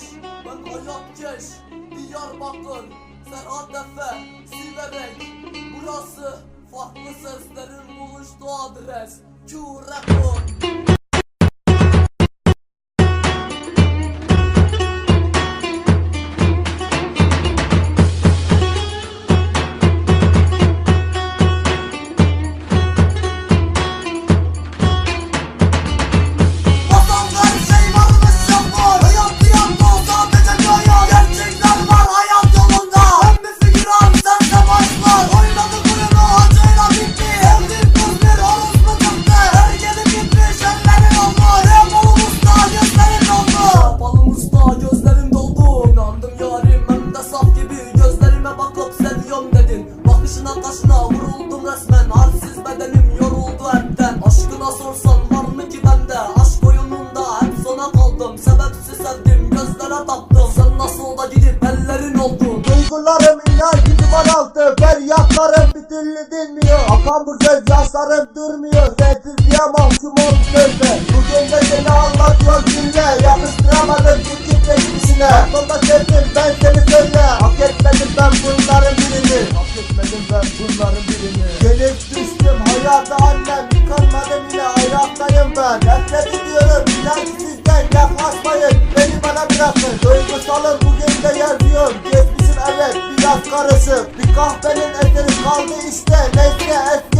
gitmiş Memleket geç Diyarbakır Serhat Efe Siverek. Burası Farklı seslerin buluştuğu adres. Q-Record Kaşına vuruldum resmen Halsiz bedenim yoruldu hepten. Aşkına sorsan var mı ki bende? Aşk oyununda hep sona kaldım. Sebepsiz sevdim gözlere taktım. Sen nasıl da gidip ellerin oldun Duygularım iner gibi var altı Feryatlarım bir türlü dinmiyor. Akan bu göz yaşlarım durmuyor. Sessizliğe mahkum olmuş gözle Bugün de seni anlatıyor dinle Yapıştıramadım iki geçmişine Aklımda sevdim ben seni söyle ben bunların birini. Gelip düştüm hayata annem Yıkanmadım yine hayattayım ben Nefret ediyorum inan sizden yaklaşmayın Beni bana bırakın. Duygusalım bugün de yazıyor. Geçmişim evet biraz karışık. Bir kahvenin eseri kaldı işte Neyse es